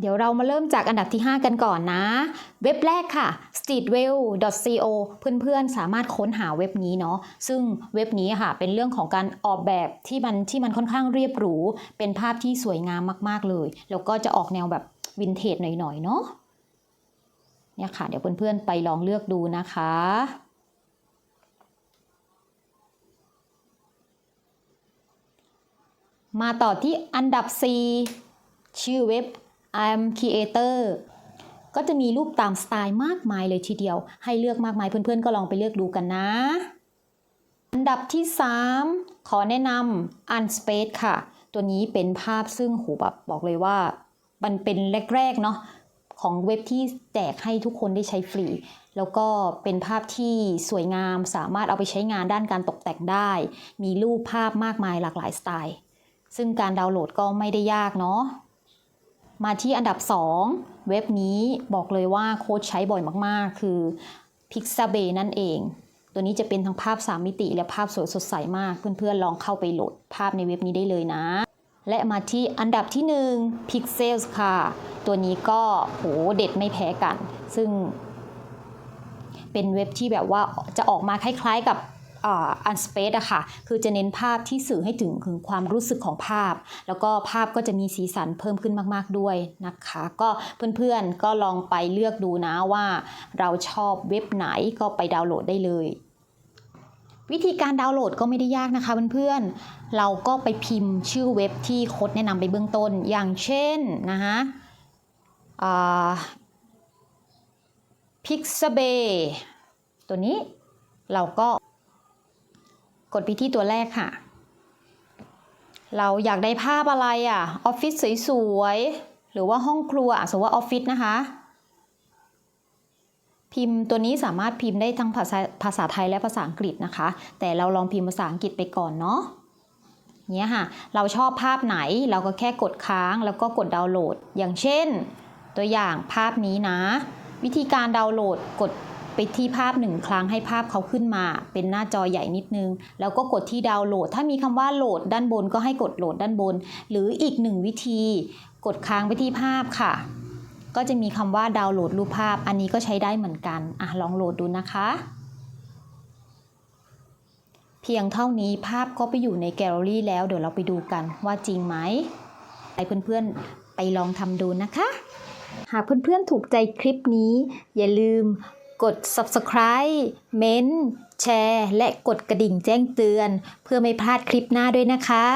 เดี๋ยวเรามาเริ่มจากอันดับที่ 5 กันก่อนนะ เว็บแรกค่ะ streetwell.co เพื่อนๆ สามารถค้นหาเว็บนี้เนาะซึ่งเว็บนี้ค่ะเป็นเรื่องของการออกแบบที่มันที่มันค่อนข้างเรียบหรู เป็นภาพที่สวยงามมากๆเลย แล้วก็จะออกแนวแบบวินเทจหน่อยๆเนาะเนี่ยค่ะ เดี๋ยวเพื่อนๆ ไปลองเลือกดูนะคะมาต่อที่อันดับ 4 ชื่อเว็บ I'm Creator ก็จะมีรูปตามสไตล์มากมายเลยทีเดียว ให้เลือกมากมายเพื่อนๆ ก็ลองไปเลือกดูกันนะ อันดับที่ 3 ขอแนะนำ Unspace ค่ะ ตัวนี้เป็นภาพซึ่งโหแบบบอกเลยว่า มันเป็นแรกๆเนาะของเว็บที่แจกให้ทุกคนได้ใช้ฟรี แล้วก็เป็นภาพที่สวยงามสามารถเอาไปใช้งานด้านการตกแต่งได้ มีรูปภาพมากมายหลากหลายสไตล์ ซึ่งการดาวน์โหลดก็ไม่ได้ยากเนาะ มาที่อันดับ 2 เว็บนี้บอกเลยว่าโค้ชใช้บ่อยมากๆ คือ Pixabay นั่นเอง ตัวนี้จะเป็นทั้งภาพ 3 มิติ และภาพสวยสดใสมาก เพื่อนๆลองเข้าไปโหลดภาพในเว็บนี้ได้เลยนะ และมาที่อันดับที่ 1 Pixels ค่ะ ตัวนี้ก็โหเด็ดไม่แพ้กัน ซึ่งเป็นเว็บที่แบบว่าจะออกมาคล้ายๆกับ อันสเปซอะค่ะ คือจะเน้นภาพที่สื่อให้ถึงถึงความรู้สึกของภาพ แล้วก็ภาพก็จะมีสีสันเพิ่มขึ้นมาก ๆ ด้วยนะคะ ก็เพื่อนๆก็ลองไปเลือกดูนะว่าเราชอบเว็บไหนก็ไปดาวน์โหลดได้เลยวิธีการดาวน์โหลดก็ไม่ได้ยากนะคะเพื่อนๆ เราก็ไปพิมพ์ชื่อเว็บที่โค้ดแนะนำไปเบื้องต้น อย่างเช่นนะคะอ่า Pixabay ตัวนี้เราก็ กดไปที่ตัวแรกค่ะ เราอยากได้ภาพอะไรอะ ออฟฟิศสวยๆ หรือว่าห้องครัวอะสมมติว่าออฟฟิศนะคะ พิมพ์ตัวนี้สามารถพิมพ์ได้ทั้งภาษาภาษาไทยและภาษาอังกฤษนะคะ แต่เราลองพิมพ์ภาษาอังกฤษไปก่อนเนาะเนี้ยค่ะ เราชอบภาพไหนเราก็แค่กดค้างแล้วก็กดดาวน์โหลด อย่างเช่น ตัวอย่างภาพนี้นะ วิธีการดาวน์โหลดกด ไปที่ภาพหนึ่งครั้งให้ภาพเขาขึ้นมา เป็นหน้าจอใหญ่นิดนึง แล้วก็กดที่ดาวน์โหลด ถ้ามีคำว่าโหลดด้านบนก็ให้กดโหลดด้านบน หรืออีกหนึ่งวิธี กดค้างไปที่ภาพค่ะ ก็จะมีคำว่าดาวน์โหลดรูปภาพ อันนี้ก็ใช้ได้เหมือนกันอะลองโหลดดูนะคะ เพียงเท่านี้ภาพก็ไปอยู่ในแกลเลอรี่แล้ว เดี๋ยวเราไปดูกันว่าจริงไหมให้เพื่อนๆไปลองทำดูนะคะ หากเพื่อนๆถูกใจคลิปนี้ อย่าลืม กด subscribe เม้น แชร์ และกดกระดิ่งแจ้งเตือน เพื่อไม่พลาดคลิปหน้าด้วยนะคะ